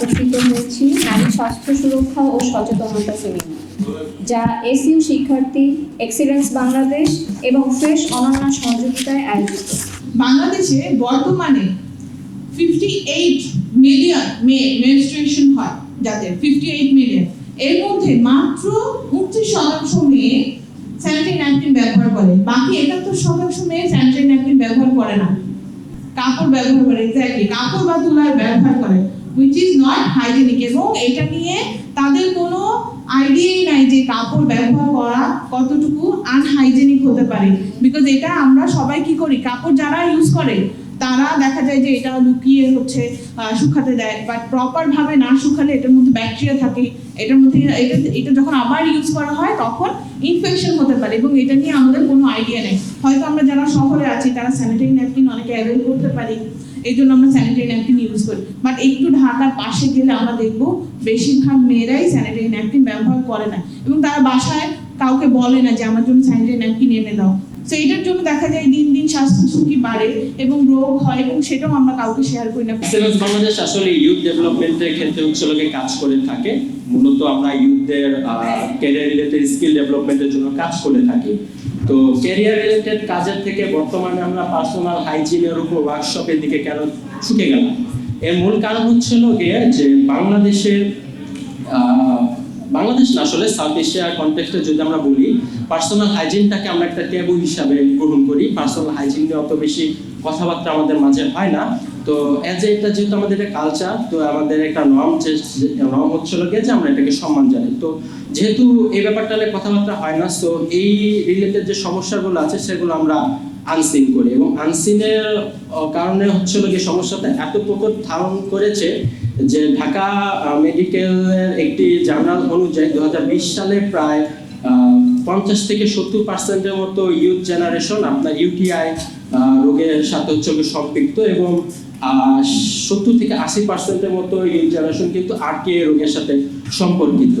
একত্রিত হয়েছি নারী স্বাস্থ্য সুরক্ষা ও সচেতনতা সেমিনার, যা এসইউ শিক্ষার্থী এক্সিলেন্স বাংলাদেশ এবং ফ্রেশ অনন্যা সহযোগিতায় আয়োজিত। বাংলাদেশে বর্তমানে ফিফটি এইট মিলিয়ন মেনস্ট্রুয়েশন হয়, যাদের ফিফটি এইট মিলিয়ন এর মধ্যে মাত্র উনত্রিশ শতাংশ মেয়ে স্যানিটারি ন্যাপকিন ব্যবহার করে, বাকি একাত্তর শতাংশ মেয়ে স্যানিটারি ন্যাপকিন ব্যবহার করে না। কাপড় ব্যবহার করে এক্স্যাক্টলি কাপড় বা তুলার ব্যবহার করে। হুইচ ইজ নট হাইজেনিক এবং এটা নিয়ে তাদের কোনো আইডিয়াই নাই যে কাপড় ব্যবহার করা কতটুকু আনহাইজেনিক হতে পারে। বিকজ এটা আমরা সবাই কি করি? কাপড় যারা ইউজ করে, তারা দেখা যায় যে এটা লুকিয়ে হচ্ছে শুকাতে দেয়। বাট প্রপার ভাবে না শুকালে এটার মধ্যে ব্যাকটেরিয়া থাকে। এটার মধ্যে এটা এটা যখন আবার ইউজ করা হয়, তখন ইনফেকশন হতে পারে। এবং এটা নিয়ে আমাদের কোনো আইডিয়া নেই। হয়তো আমরা যারা শহরে আছি, তারা স্যানিটারি ন্যাপকিন অনেকে অ্যাভেল করতে পারি। এই জন্য আমরা স্যানিটারি ন্যাপকিন ইউজ করি। বাট একটু ঢাকার পাশে গেলে আমরা দেখব বেশিরভাগ মেয়েরাই স্যানিটারি ন্যাপকিন ব্যবহার করে না। এবং তারা বাসায় কাউকে বলে না যে, আমার জন্য স্যানিটারি ন্যাপকিন এনে দাও। তো এটার জন্য দেখা যায় দিন দিন স্বাস্থ্য ঝুঁকি বাড়ে এবং রোগ হয় এবং সেটাও আমরা কাউকে শেয়ার করি না। বাংলাদেশ আসলে ইউথ ডেভেলপমেন্টের ক্ষেত্রে হচ্ছে কাজ করে থাকে। মূলত আমরা ইউথদের ক্যারিয়ার রিলেটেড স্কিল ডেভেলপমেন্টের জন্য কাজ করে থাকি। তো ক্যারিয়ার রিলেটেড কাজের থেকে বর্তমানে আমরা পার্সোনাল হাইজিনের উপর ওয়ার্কশপের দিকে কেন ছুটে গেলাম? এর মূল কারণ হচ্ছিল গিয়ে যে বাংলাদেশের বাংলাদেশ না, আসলে সাউথ এশিয়ার কনটেক্সটে যদি আমরা বলি পার্সোনাল হাইজিনটাকে আমরা একটা ট্যাবু হিসাবে গ্রহণ করি। পার্সোনাল হাইজিন নিয়ে অত বেশি কথাবার্তা আমাদের মাঝে হয় না। তো এজ এটা যেহেতু আমাদের একটা কালচার তো আমাদের একটা নর্ম যে নর্ম হচ্ছিল গিয়ে যে আমরা এটাকে সম্মান জানি তো যেহেতু এই ব্যাপারটা নিয়ে কথাবার্তা হয় না তো এই রিলেটেড যে সমস্যাগুলো আছে সেগুলো আমরা আনসিন করি এবং আনসিনের কারণে হচ্ছিল গিয়ে সমস্যাটা এত প্রকট ধারণ করেছে যে ঢাকা মেডিকেলের একটি জার্নাল অনুযায়ী দু হাজার বিশ সালে প্রায় পঞ্চাশ থেকে সত্তর পার্সেন্টের মতো ইউথ জেনারেশন আপনার ইউটিআই রোগের সাথে হচ্ছে সম্পৃক্ত এবং সত্তর থেকে আশি পার্সেন্টের মতো ইউথ জেনারেশন কিন্তু আরকে রোগের সাথে সম্পর্কিত।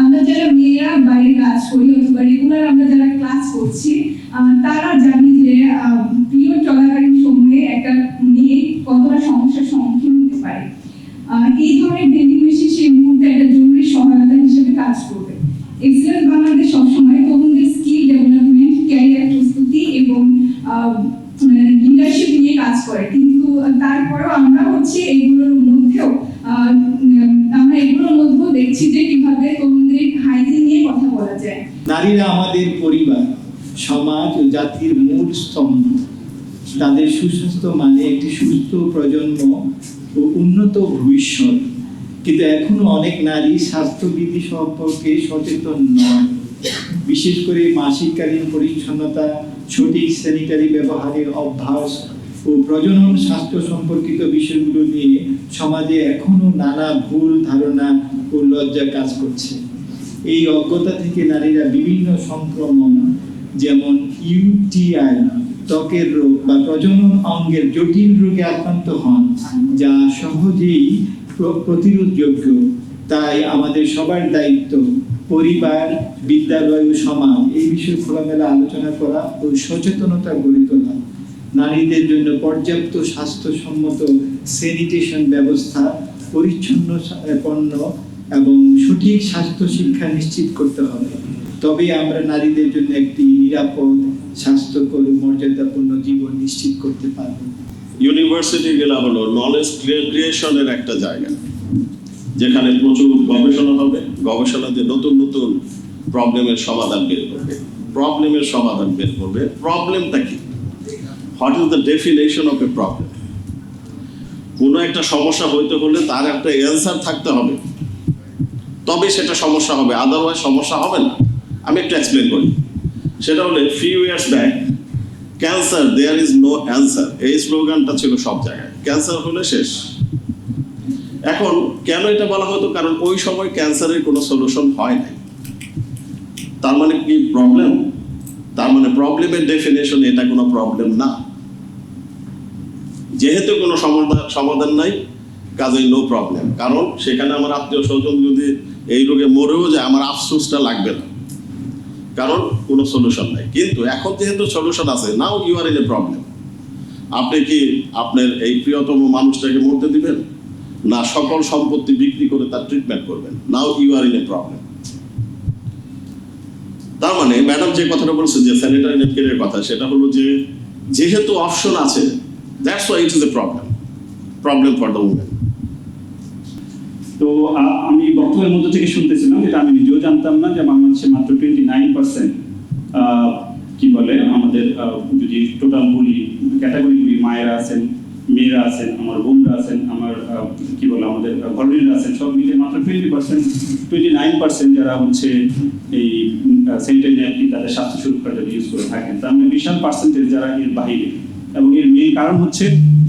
আমরা যারা মেয়েরা বাইরে কাজ করি অথবা রেগুলার আমরা যারা ক্লাস করছি তারা জানি যে পিরিয়ড চলাকালীন নারীরা আমাদের পরিবার, সমাজ ও জাতির মূল স্তম্ভ। তাদের সুস্বাস্থ্য মানে একটি সুস্থ প্রজন্ম ও উন্নত ভবিষ্যৎ। কিন্তু এখনও অনেক নারী স্বাস্থ্যবিধি সম্পর্কে সচেতন নয়। বিশেষ করে মাসিককালীন পরিচ্ছন্নতা, সঠিক স্যানিটারি ব্যবহারের অভ্যাস ও প্রজনন স্বাস্থ্য সম্পর্কিত বিষয়গুলো নিয়ে সমাজে এখনও নানা ভুল ধারণা ও লজ্জা কাজ করছে। এই অজ্ঞতা থেকে নারীরা বিভিন্ন সংক্রমণ, যেমন ইউটিআই ত্বকের রোগ বা প্রজনন অঙ্গের জটিল রোগে আক্রান্ত হন, যা সহজেই প্র- প্রতিরোধযোগ্য। তাই আমাদের সবার দায়িত্ব পরিবার, বিদ্যালয় ও সমাজ এই বিষয়ে খোলামেলা আলোচনা করা ও সচেতনতা গড়ে তোলা। নারীদের জন্য পর্যাপ্ত স্বাস্থ্যসম্মত স্যানিটেশন ব্যবস্থা, পরিচ্ছন্ন পণ্য এবং সঠিক স্বাস্থ্য শিক্ষা নিশ্চিত করতে হবে। তবে আমরা নারীদের জন্য একটি নিরাপদ, স্বাস্থ্যকর, মর্যাদাপূর্ণ জীবন নিশ্চিত করতে পারব। ইউনিভার্সিটি গেলা হলো নলেজ ক্রিয়েশনের একটা জায়গা, যেখানে প্রচুর গবেষণা হবে। গবেষণাতে নতুন নতুন প্রবলেমের সমাধান বের করবে। প্রবলেমের সমাধান বের করবে। প্রবলেমটা কি? What is the definition of a problem কোনো একটা সমস্যা হইতে হলে তার একটা অ্যান্সার থাকতে হবে। তবে সেটা সমস্যা হবে আদারওয়াইজ সমস্যা হবে না। আমি একটু এক্সপ্লেন করি। সেটা হলে few years back cancer there is no answer এই স্লোগানটা ছিল সব জায়গায়। ক্যান্সার হলে শেষ। এখন কেন এটা বলা হতো? কারণ ওই সময় ক্যান্সারের কোনো সলিউশন হয় নাই। তার মানে কি প্রবলেম তার মানে প্রবলেমের ডেফিনেশন এটা কোনো প্রবলেম না। যেহেতু কোনো সমাধান সমাধান নাই কাজেই নো প্রবলেম কারণ সেখানে আমার আত্মীয় স্বজন যদি এই রোগে মরেও যায়, আমার আফসোসটা লাগবে না। কারণ কোনো সলিউশন নাই। কিন্তু এখন যেহেতু সলিউশন আছে now you are in a problem আপনি কি আপনার এই প্রিয়তম মানুষটাকে মরতে দিবেন? না, সকল সম্পত্তি বিক্রি করে তার ট্রিটমেন্ট করবেন। Now you are in a problem তার মানে ম্যাডাম যে কথাটা বলছেন যে স্যানিটারি ন্যাপকিনের কথা, সেটা হলো যে যেহেতু অপশন আছে that's why it is a problem problem for the women তো আমি বক্তব্যের মধ্যে থেকে শুনতেছিলাম যেটা আমি নিজেও জানতাম না যে বাংলাদেশে মাত্র টোয়েন্টি নাইন পার্সেন্ট কি বলে, আমাদের যদি টোটাল বলি ক্যাটাগরি বলি মায়েরা আছেন, মেয়েরা আছেন, আমার বোনরা আছেন, আমার কি বলে, আমাদের ভলেন্টিয়ার আছেন, সব মিলে মাত্র twenty percent twenty nine percent যারা হচ্ছে এই সেন্টার ন্যাপকিন তাদের স্বাস্থ্য সুরক্ষার জন্য ইউজ করে থাকেন, তার মানে বিশাল পার্সেন্টেজ যারা এর বাইরে এবং এর মেইন কারণ হচ্ছে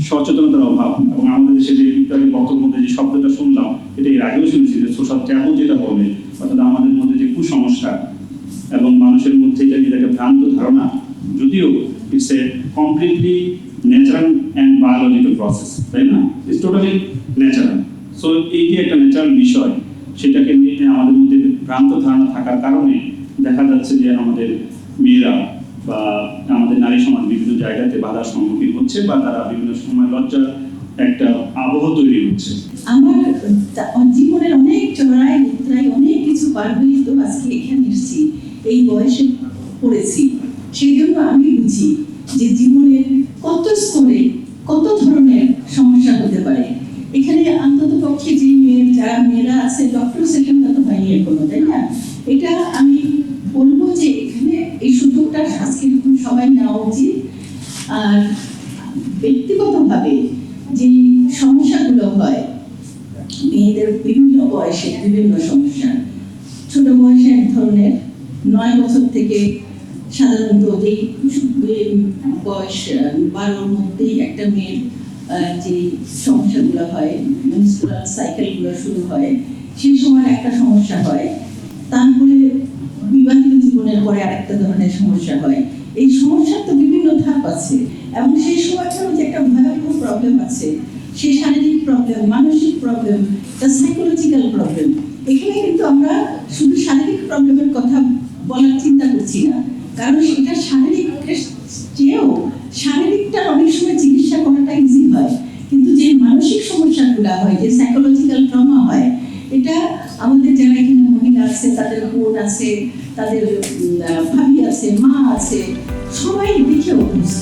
সচেতনতার অভাব এবং আমাদের দেশে যে বিজ্ঞানের বক্তব্যের মধ্যে যে শব্দটা শুনলাম, এটা এর আগেও শুনেছি যে সোশ্যাল ট্যাবু যেটা বলে, অর্থাৎ আমাদের মধ্যে যে কুসংস্কার এবং মানুষের মধ্যে এটা নিয়ে একটা ভ্রান্ত ধারণা, যদিও it's a completely natural and biological process তাই না? ইটস টোটালি ন্যাচারাল সো এই যে একটা ন্যাচারাল বিষয়, সেটাকে নিয়ে আমাদের মধ্যে ভ্রান্ত ধারণা থাকার কারণে দেখা যাচ্ছে যে আমাদের মেয়েরা বা আমাদের নারী সমাজ বিভিন্ন জায়গাতে বাধার সম্মুখীন হচ্ছে বা তারা বিভিন্ন সময় লজ্জার একটা আবহ তৈরি হচ্ছে। আমার জীবনের অনেক চড়াই অনেক কিছু পার হয়ে তো আজকে এখানে এসেছি। এই বয়সে পড়েছি। সেই জন্য আমি বুঝি যে জীবনের কত স্তরে কত ধরনের সমস্যা হতে পারে। এখানে অন্তত পক্ষে যে মেয়ের, যারা মেয়েরা আছে, ডক্টর সেশনটা তাই না? এটা আমি বলব যে এখানে এই সুযোগটা আজকে সবাই নেওয়া উচিত আর ব্যক্তিগতভাবে যে সমস্যাগুলো হয় মেয়েদের বিভিন্ন বয়সে বিভিন্ন সমস্যা। ছোট বয়সে এক ধরনের নয় বছর থেকে সাধারণত যেই বয়স বারোর মধ্যেই একটা মেয়ের যে সমস্যাগুলো হয় সাইকেলগুলো শুরু হয়, সেই সময় একটা সমস্যা হয়। তারপরে বিবাহিত জীবনের পরে আরেকটা ধরনের সমস্যা হয়। এই সমস্যার তো বিভিন্ন ধাপ আছে এবং সেই সময়টারও যে একটা ভয়াবহ প্রবলেম আছে। সেই শারীরিক প্রবলেম মানসিক প্রবলেম দ্য সাইকোলজিক্যাল প্রবলেম এখানে কিন্তু আমরা শুধু শারীরিক প্রবলেমের কথা বলার চিন্তা করছি না। কারণ সেটা শারীরিক চেয়েও শারীরিকটা অনেক সময় চিকিৎসা করাটা ইজি হয়। কিন্তু যে মানসিক সমস্যাগুলো হয়, যে সাইকোলজিক্যাল ট্রমা হয়, এটা আমাদের যারা এখানে মহিলা আছে, তাদের বোন আছে, তাদের ভাবি আছে, মা আছে, সবাই দেখে অভ্যস্ত।